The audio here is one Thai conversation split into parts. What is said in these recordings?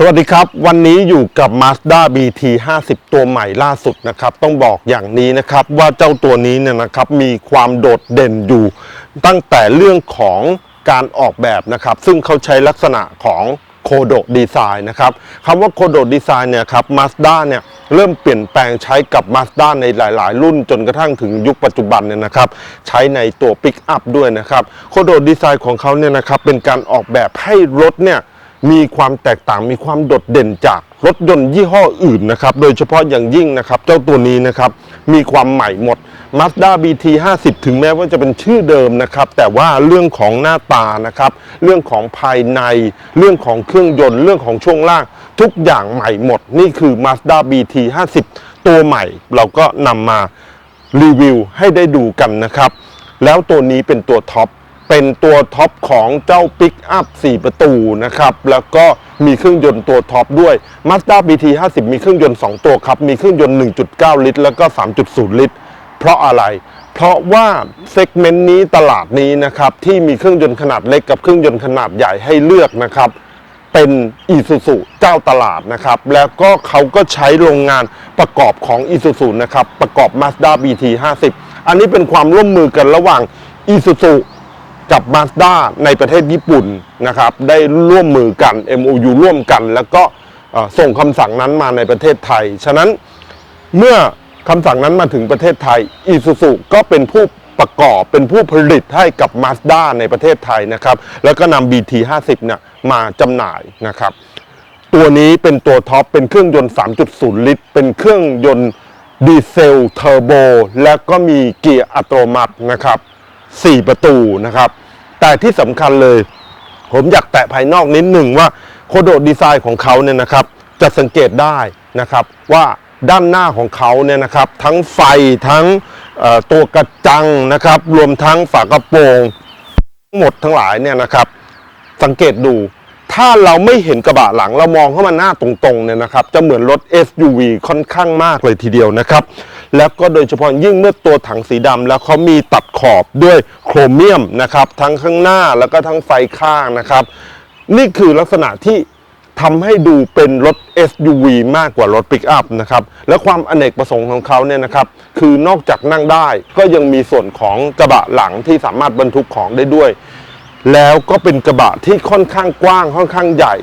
สวัสดีครับ วันนี้อยู่กับ Mazda BT 50 ตัวใหม่ล่าสุดนะครับ ต้องบอกอย่างนี้นะครับว่าเจ้าตัวนี้เนี่ยนะครับมีความโดดเด่นอยู่ ตั้งแต่เรื่องของการออกแบบนะครับ ซึ่งเขาใช้ลักษณะของโคโดดีไซน์นะครับคำว่าโคโดดีไซน์เนี่ยครับ Mazda เนี่ยเริ่มเปลี่ยนแปลงใช้กับ Mazda ในหลาย ๆ รุ่นจนกระทั่งถึงยุคปัจจุบันเนี่ยนะครับใช้ในตัวปิกอัพด้วยนะครับโคโดดีไซน์ของเขาเนี่ยนะครับเป็นการออกแบบให้รถเนี่ย มีความแตกต่างมีความโดดเด่นจากรถยนต์ยี่ห้ออื่นนะครับ โดยเฉพาะอย่างยิ่งนะครับ เจ้าตัวนี้นะครับ มีความใหม่หมด Mazda BT 50 ถึงแม้ว่าจะเป็นชื่อเดิมนะครับ แต่ว่าเรื่องของหน้าตานะครับ เรื่องของภายใน เรื่องของเครื่องยนต์ เรื่องของช่วงล่าง ทุกอย่างใหม่หมด นี่คือ Mazda BT 50 ตัวใหม่ เราก็นำมารีวิวให้ได้ดูกันนะครับ แล้วตัวนี้เป็นตัวท็อป เป็นตัวท็อปของเจ้าปิกอัพ4 ประตูนะครับ แล้วก็มีเครื่องยนต์ตัวท็อปด้วย Mazda BT 50 มีเครื่องยนต์ 2 ตัวครับ มีเครื่องยนต์ 1.9 ลิตร แล้วก็ 3.0 ลิตร เพราะอะไร เพราะว่าเซกเมนต์นี้ตลาดนี้นะครับ ที่มีเครื่องยนต์ขนาดเล็กกับเครื่องยนต์ขนาดใหญ่ให้เลือกนะครับเป็นอีซูซูเจ้าตลาดนะครับ แล้วก็เขาก็ใช้โรงงานประกอบของอีซูซูนะครับ ประกอบ Mazda BT 50 อันนี้เป็นความร่วมมือกันระหว่างอีซูซู กับ Mazda ในประเทศญี่ปุ่นนะครับ ได้ร่วมมือกัน MOU ร่วมกัน แล้วก็ส่งคำสั่งนั้นมาในประเทศไทย ฉะนั้นเมื่อคำสั่งนั้นมาถึงประเทศไทยอีซูซูก็เป็นผู้ประกอบเป็นผู้ผลิตให้กับ Mazda ในประเทศไทยนะครับ แล้วก็นำ BT 50 เนี่ยมาจำหน่ายนะครับ ตัวนี้เป็นตัวท็อป เป็นเครื่องยนต์ 3.0 ลิตร เป็นเครื่องยนต์ดีเซลเทอร์โบ แล้วก็มีเกียร์อัตโนมัตินะครับ 4 ประตูนะครับ แต่ที่สำคัญเลย ผมอยากแตะภายนอกนิดหนึ่งว่าโคโดดีไซน์ของเขาเนี่ยนะครับ จะสังเกตได้นะครับว่าด้านหน้าของเขาเนี่ยนะครับทั้งไฟทั้งตัวกระจังนะครับ รวมทั้งฝากระโปรงทั้งหมดทั้งหลายเนี่ยนะครับ สังเกตดู ถ้าเราไม่เห็นกระบะหลังเรามองเข้ามาหน้าตรงๆเนี่ยนะครับ จะเหมือนรถ SUV ค่อนข้างมากเลยทีเดียวนะครับ แล้วก็โดยเฉพาะยิ่งเมื่อตัวถังสีดำแล้วเขามีตัดขอบด้วยโครเมียมนะครับ ทั้งข้างหน้าแล้วก็ทั้งไฟข้างนะครับ นี่คือลักษณะที่ทำให้ดูเป็นรถ SUV มากกว่ารถปิกอัพนะครับ และความอเนกประสงค์ของเขาเนี่ยนะครับ คือนอกจากนั่งได้ก็ยังมีส่วนของกระบะหลังที่สามารถบรรทุกของได้ด้วย แล้วก็เป็นกระบะที่ค่อนข้างกว้างค่อนข้างใหญ่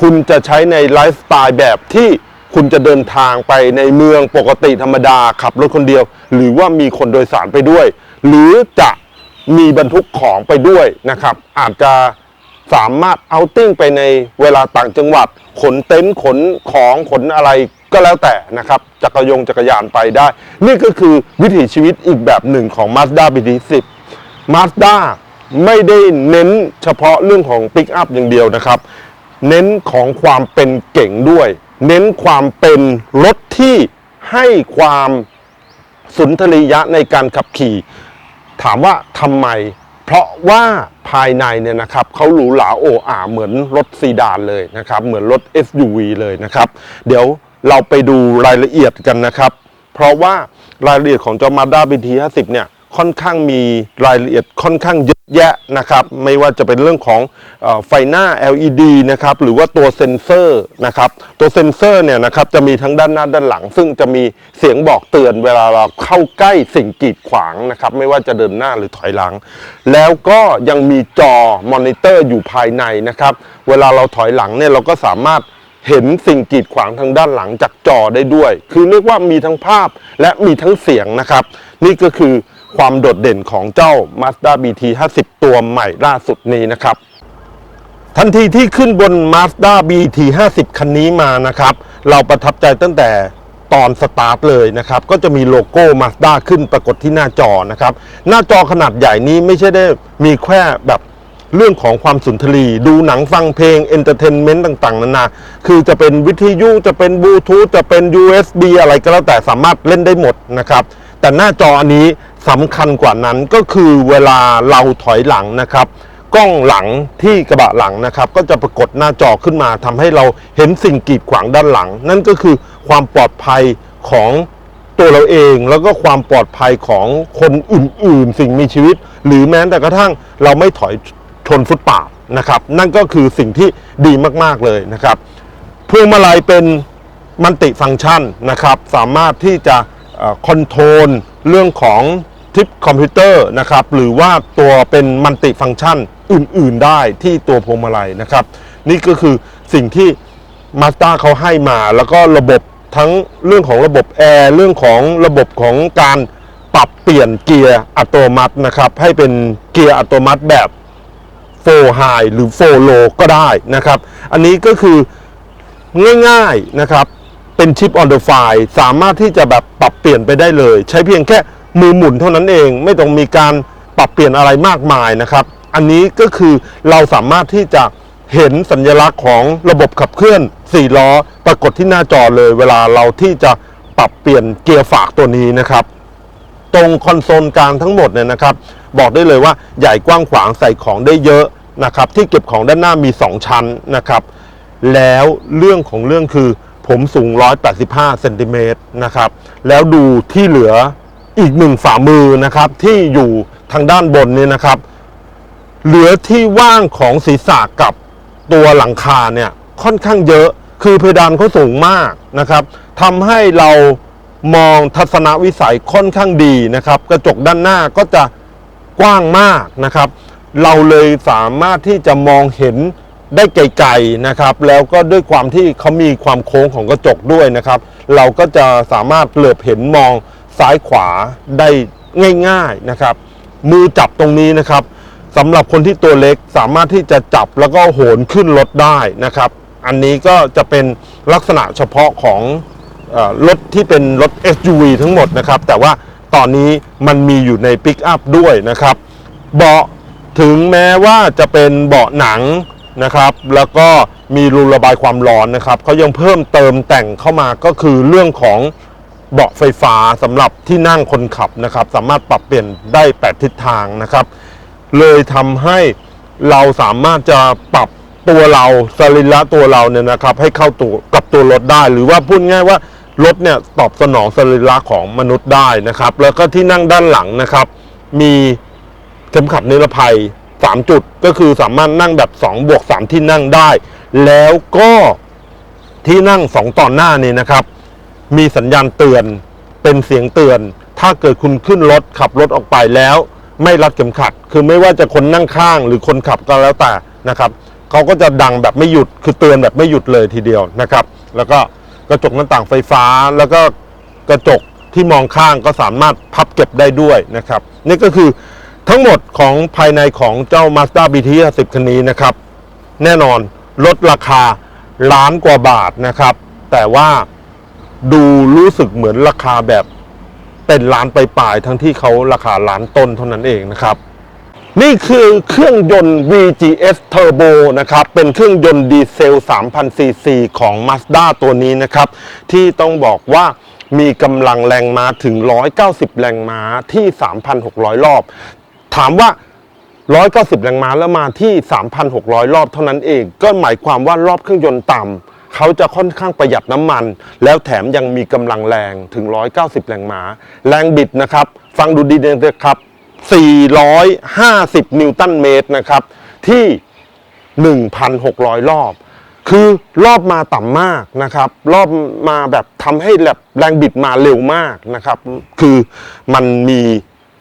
คุณจะใช้ในไลฟ์สไตล์แบบที่ คุณจะเดินทางไปในเมืองปกติธรรมดาขับรถคนเดียว หรือว่ามีคนโดยสารไปด้วย หรือจะมีบรรทุกของไปด้วยนะครับ อาจจะสามารถเอาติ้งไปในเวลาต่างจังหวัด ขนเต็นท์ขนของขนอะไรก็แล้วแต่นะครับ จักรยงจักรยานไปได้ นี่ก็คือวิถีชีวิตอีกแบบหนึ่งของ Mazda BT10 Mazda ไม่ได้เน้นเฉพาะเรื่องของปิกอัพอย่างเดียวนะครับ เน้นของความเป็นเก่งด้วย เน้นความเป็นรถที่ให้ความสุนทรียะในการขับขี่ ถามว่าทำไม เพราะว่าภายในเนี่ยนะครับเขาหรูหราโอ้อาเหมือนรถซีดานเลยนะครับ เหมือนรถ SUV เลยนะครับ เดี๋ยวเราไปดูรายละเอียดกันนะครับ เพราะว่ารายละเอียดของเจ้า Mazda BT 50เนี่ย ค่อนข้างมีรายละเอียดค่อนข้างเยอะแยะนะครับไม่ว่าจะเป็นเรื่องของอไฟหน้า LED นะครับหรือว่าตัวเซ็นเซอร์นะครับตัวเซ็นเซอร์เนี่ยนะครับจะมีทั้งด้านหน้าด้านหลัง ซึ่งจะมีเสียงบอกเตือนเวลาเราเข้าใกล้สิ่งกีดขวางนะครับไม่ว่าจะเดินหน้าหรือถอยหลัง แล้วก็ยังมีจอมอนิเตอร์อยู่ภายในนะครับเวลาเราถอยหลังเนี่ยเราก็สามารถเห็นสิ่งกีดขวางทางด้านหลังจากจอได้ด้วย คือเรียกว่ามีทั้งภาพและมีทั้งเสียงนะครับ นี่ก็คือ ความโดดเด่นของเจ้า Mazda BT 50 ตัวใหม่ล่าสุดนี้นะครับ ทันทีที่ขึ้นบน Mazda BT 50 คันนี้มานะครับ เราประทับใจตั้งแต่ตอนสตาร์ทเลยนะครับ ก็จะมีโลโก้ Mazda ขึ้นปรากฏที่หน้าจอนะครับ หน้าจอขนาดใหญ่นี้ไม่ใช่ได้มีแค่แบบเรื่องของความสุนทรีดูหนังฟังเพลงเอนเตอร์เทนเมนต์ต่าง ๆนานาคือจะเป็นวิทยุจะเป็นบลูทูธจะเป็น USB อะไรก็แล้วแต่สามารถเล่นได้หมดนะครับ แต่หน้าจออันนี้ สำคัญกว่านั้นก็คือเวลาเราถอยหลังนะครับ กล้องหลังที่กระบะหลังนะครับ ก็จะปรากฏหน้าจอขึ้นมาทำให้เราเห็นสิ่งกีดขวางด้านหลัง นั่นก็คือความปลอดภัยของตัวเราเองแล้วก็ความปลอดภัยของคนอื่น ๆ สิ่งมีชีวิต หรือแม้แต่กระทั่งเราไม่ถอยชนฟุตปาดนะครับ นั่นก็คือสิ่งที่ดีมากๆเลยนะครับพวงมาลัยเป็นมัลติฟังก์ชันนะครับ สามารถที่จะคอนโทรลเรื่องของ ทิปคอมพิวเตอร์นะครับหรือว่าตัวเป็นมัลติฟังก์ชันอื่น ๆ ได้ที่ตัวพวงมาลัยนะครับ นี่ก็คือสิ่งที่มาส d a เขาให้มาแล้วก็ระบบทั้งเรื่องของระบบแอร์เรื่องของระบบของการปรับเปลี่ยนเกียร์อัตโนมัตินะครับ ให้เป็นเกียร์อัตโนมัติแบบ4 High หรือ4 Low ก็ได้นะครับ อันนี้ก็คือง่าย ๆนะครับ เป็นชิป on the fly สามารถที่จะแบบปรับเปลี่ยนไปได้เลย ใช้เพียงแค่ มือหมุนเท่านั้นเอง ไม่ต้องมีการปรับเปลี่ยนอะไรมากมายนะครับ อันนี้ก็คือเราสามารถที่จะเห็นสัญลักษณ์ของระบบขับเคลื่อน4ล้อปรากฏที่หน้าจอเลย เวลาเราที่จะปรับเปลี่ยนเกียร์ฝากตัวนี้นะครับ ตรงคอนโซลกลางทั้งหมดเนี่ยนะครับ บอกได้เลยว่าใหญ่กว้างขวางใส่ของได้เยอะนะครับ ที่เก็บของด้านหน้ามี 2 ชั้นนะครับ แล้วเรื่องของเรื่องคือผมสูง 185เซนติเมตรนะครับ แล้วดูที่เหลือ อีกหนึ่งฝ่ามือนะครับที่อยู่ทางด้านบนเนี่ยนะครับ เหลือที่ว่างของศีรษะกับตัวหลังคาเนี่ยค่อนข้างเยอะคือเพดานเขาสูงมากนะครับทำให้เรามองทัศนวิสัยค่อนข้างดีนะครับ กระจกด้านหน้าก็จะกว้างมากนะครับ เราเลยสามารถที่จะมองเห็นได้ไกลๆนะครับ แล้วก็ด้วยความที่เขามีความโค้งของกระจกด้วยนะครับ เราก็จะสามารถเหลือบเห็นมอง ซ้ายขวาได้ง่ายๆนะครับ มือจับตรงนี้นะครับสำหรับคนที่ตัวเล็กสามารถที่จะจับแล้วก็โหนขึ้นรถได้นะครับ อันนี้ก็จะเป็นลักษณะเฉพาะของรถที่เป็นรถ SUV ทั้งหมดนะครับ แต่ว่าตอนนี้มันมีอยู่ในปิกอัพด้วยนะครับ เบาะถึงแม้ว่าจะเป็นเบาะหนังนะครับ แล้วก็มีรูระบายความร้อนนะครับเขายังเพิ่มเติมแต่งเข้ามาก็คือเรื่องของ เบาะไฟฟ้าสำหรับที่นั่งคนขับนะครับ สามารถปรับเปลี่ยนได้ 8 ทิศทางนะครับ เลยทำให้เราสามารถจะปรับตัวเราสรีระตัวเราเนี่ยนะครับ ให้เข้าตัวกับตัวรถได้ หรือว่าพูดง่ายว่ารถเนี่ยตอบสนองสรีระของมนุษย์ได้นะครับ แล้วก็ที่นั่งด้านหลังนะครับ มีเข็มขัดนิรภัย 3 จุดก็คือสามารถนั่งแบบ2บวก3ที่นั่งได้ แล้วก็ที่นั่ง 2 ตอนหน้านี่นะครับ มีสัญญาณเตือน เป็นเสียงเตือน ถ้าเกิดคุณขึ้นรถขับรถออกไปแล้ว ไม่รัดเข็มขัด คือไม่ว่าจะคนนั่งข้างหรือคนขับก็แล้วแต่นะครับเขาก็จะดังแบบไม่หยุดคือเตือนแบบไม่หยุดเลยทีเดียวนะครับ แล้วก็กระจกหน้าต่างไฟฟ้าแล้วก็กระจกที่มองข้างก็สามารถพับเก็บได้ด้วยนะครับ นี่ก็คือทั้งหมดของภายในของเจ้า Mazda BT 50คันนี้นะครับ แน่นอนลดราคาล้านกว่าบาทนะครับ แต่ว่า ดูรู้สึกเหมือนราคาแบบเป็นล้านไปปลายทั้งที่เขาราคาล้านต้นเท่านั้นเองนะครับ นี่คือเครื่องยนต์ VGS Turbo นะครับ เป็นเครื่องยนต์ดีเซล 3,000ซีซีของ Mazda ตัวนี้นะครับ ที่ต้องบอกว่ามีกำลังแรงม้าถึง 190 แรงม้าที่ 3,600 รอบ ถามว่า 190 แรงม้าแล้วมาที่ 3,600 รอบเท่านั้นเอง ก็หมายความว่ารอบเครื่องยนต์ต่ำ เขาจะค่อนข้างประหยัดน้ำมัน แล้วแถมยังมีกำลังแรงถึง 190 แรงม้า แรงบิดนะครับ ฟังดูดีนะครับ 450 นิวตันเมตรนะครับ ที่ 1,600 รอบ คือรอบมาต่ำมากนะครับ รอบมาแบบทำให้แบบแรงบิดมาเร็วมากนะครับ คือมันมี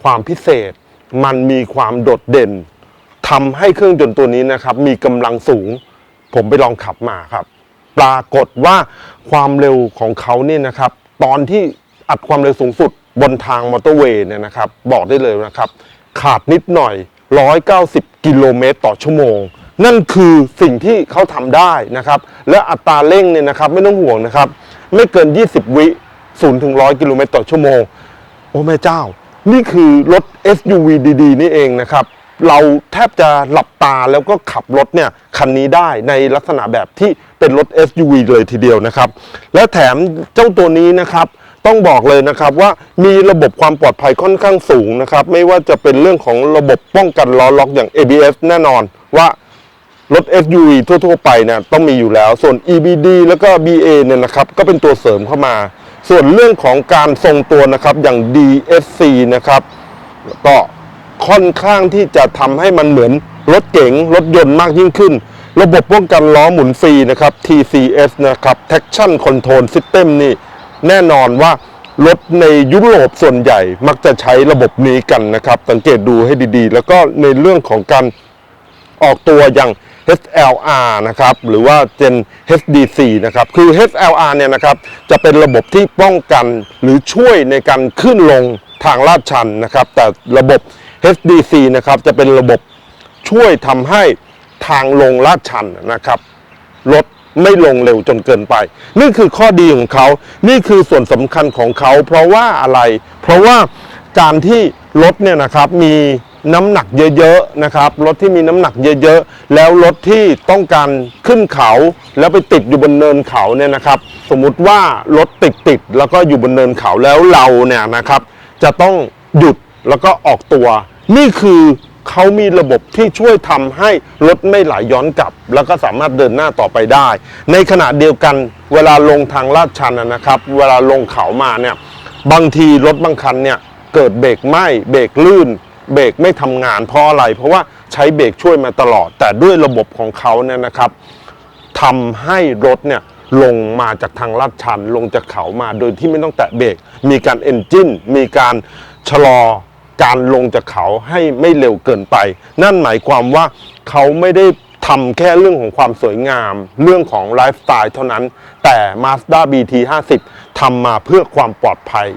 ความพิเศษ มันมีความโดดเด่นทำให้เครื่องยนต์ตัวนี้นะครับ มีกำลังสูง ผมไปลองขับมาครับ ปรากฏว่าความเร็วของเขาเนี่ยนะครับ ตอนที่อัดความเร็วสูงสุดบนทางมอเตอร์เวย์เนี่ยนะครับ บอกได้เลยนะครับ ขาดนิดหน่อย 190 กิโลเมตรต่อชั่วโมง นั่นคือสิ่งที่เขาทำได้นะครับ และอัตราเร่งเนี่ยนะครับ ไม่ต้องห่วงนะครับ ไม่เกิน 20 วิ0ถึง100 กิโลเมตรต่อชั่วโมง โอ้แม่เจ้า นี่คือรถ SUV ดีๆ นี่เองนะครับ เราแทบจะหลับตาแล้วก็ขับรถเนี่ยคันนี้ได้ในลักษณะแบบที่เป็นรถ SUV เลยทีเดียวนะครับ และแถมเจ้าตัวนี้นะครับต้องบอกเลยนะครับว่ามีระบบความปลอดภัยค่อนข้างสูงนะครับ ไม่ว่าจะเป็นเรื่องของระบบป้องกันล้อล็อกอย่าง ABS แน่นอนว่ารถ SUV ทั่ว ๆ ไปเนี่ยต้องมีอยู่แล้ว ส่วน EBD แล้วก็ BA เนี่ยนะครับก็เป็นตัวเสริมเข้ามา ส่วนเรื่องของการทรงตัวนะครับอย่าง DSC นะครับก็ ค่อนข้างที่จะทำให้มันเหมือนรถเก๋งรถยนต์มากยิ่งขึ้น ระบบป้องกันล้อหมุนฟรีนะครับ TCS นะครับ Traction Control System นี่แน่นอนว่ารถในยุโรปส่วนใหญ่มักจะใช้ระบบนี้กันนะครับ สังเกตดูให้ดีๆ แล้วก็ในเรื่องของการออกตัวอย่าง HLR นะครับหรือว่า Gen HDC นะครับคือ HLR เนี่ยนะครับจะเป็นระบบที่ป้องกันหรือช่วยในการขึ้นลงทางลาดชันนะครับ แต่ระบบ HDC นะครับจะเป็นระบบช่วยทำให้ทางลงลาดชันนะครับรถไม่ลงเร็วจนเกินไป นี่คือข้อดีของเขา นี่คือส่วนสำคัญของเขา เพราะว่าอะไร เพราะว่าการที่รถเนี่ยนะครับมีน้ำหนักเยอะๆนะครับ รถที่มีน้ำหนักเยอะๆ แล้วรถที่ต้องการขึ้นเขาแล้วไปติดอยู่บนเนินเขาเนี่ยนะครับ สมมุติว่ารถติดติดๆแล้วก็อยู่บนเนินเขาแล้วเราเนี่ยนะครับ จะต้องหยุดแล้วก็ออกตัว นี่คือเขามีระบบที่ช่วยทำให้รถไม่ไหลย้อนกลับ แล้วก็สามารถเดินหน้าต่อไปได้ ในขณะเดียวกันเวลาลงทางลาดชันนะนะครับ เวลาลงเขามาเนี่ยบางทีรถบางคันเนี่ยเกิดเบรกไหมเบรกลื่น เบรกไม่ทำงานเพราะอะไร เพราะว่าใช้เบรกช่วยมาตลอด แต่ด้วยระบบของเขาเนี่ยนะครับทำให้รถเนี่ยลงมาจากทางลาดชันลงจากเขามาโดยที่ไม่ต้องแตะเบรกมีการเอนจินมีการชะลอ การลงจากเขาให้ไม่เร็วเกินไป นั่นหมายความว่าเขาไม่ได้ทำแค่เรื่องของความสวยงาม เรื่องของไลฟ์สไตล์เท่านั้น แต่ Mazda BT 50 ทำมาเพื่อความปลอดภัย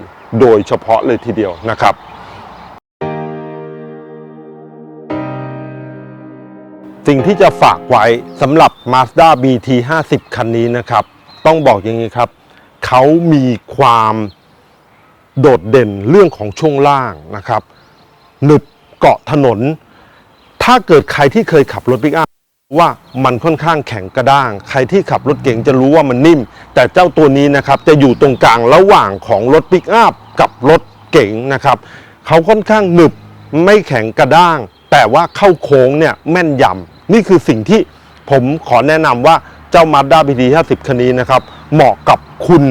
โดยเฉพาะเลยทีเดียวนะครับสิ่งที่จะฝากไว้สำหรับ Mazda BT 50 คันนี้นะครับ ต้องบอกอย่างนี้ครับ เขามีความ โดดเด่นเรื่องของช่วงล่างนะครับหนึบเกาะถนน ถ้าเกิดใครที่เคยขับรถปิกอัพว่ามันค่อนข้างแข็งกระด้าง ใครที่ขับรถเก๋งจะรู้ว่ามันนิ่ม แต่เจ้าตัวนี้นะครับจะอยู่ตรงกลางระหว่างของรถปิกอัพกับรถเก๋งนะครับเขาค่อนข้างหนึบไม่แข็งกระด้าง แต่ว่าเข้าโค้งเนี่ยแม่นยำนี่คือสิ่งที่ผมขอแนะนำว่าเจ้า Mazda BT 50 คันนี้นะครับเหมาะกับคุณ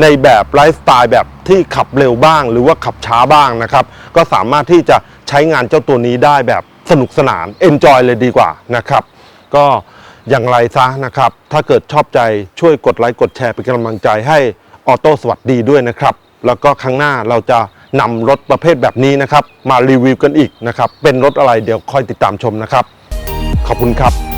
ในแบบไลฟ์สไตล์แบบที่ขับเร็วบ้าง หรือว่าขับช้าบ้างนะครับ ก็สามารถที่จะใช้งานเจ้าตัวนี้ได้แบบสนุกสนาน enjoy เลยดีกว่านะครับ ก็อย่างไรซะนะครับ ถ้าเกิดชอบใจช่วยกดไลค์กดแชร์เป็นกำลังใจให้ออโต้สวัสดีด้วยนะครับ แล้วก็ครั้งหน้าเราจะนำรถประเภทแบบนี้นะครับ มารีวิวกันอีกนะครับ เป็นรถอะไรเดี๋ยวคอยติดตามชมนะครับ ขอบคุณครับ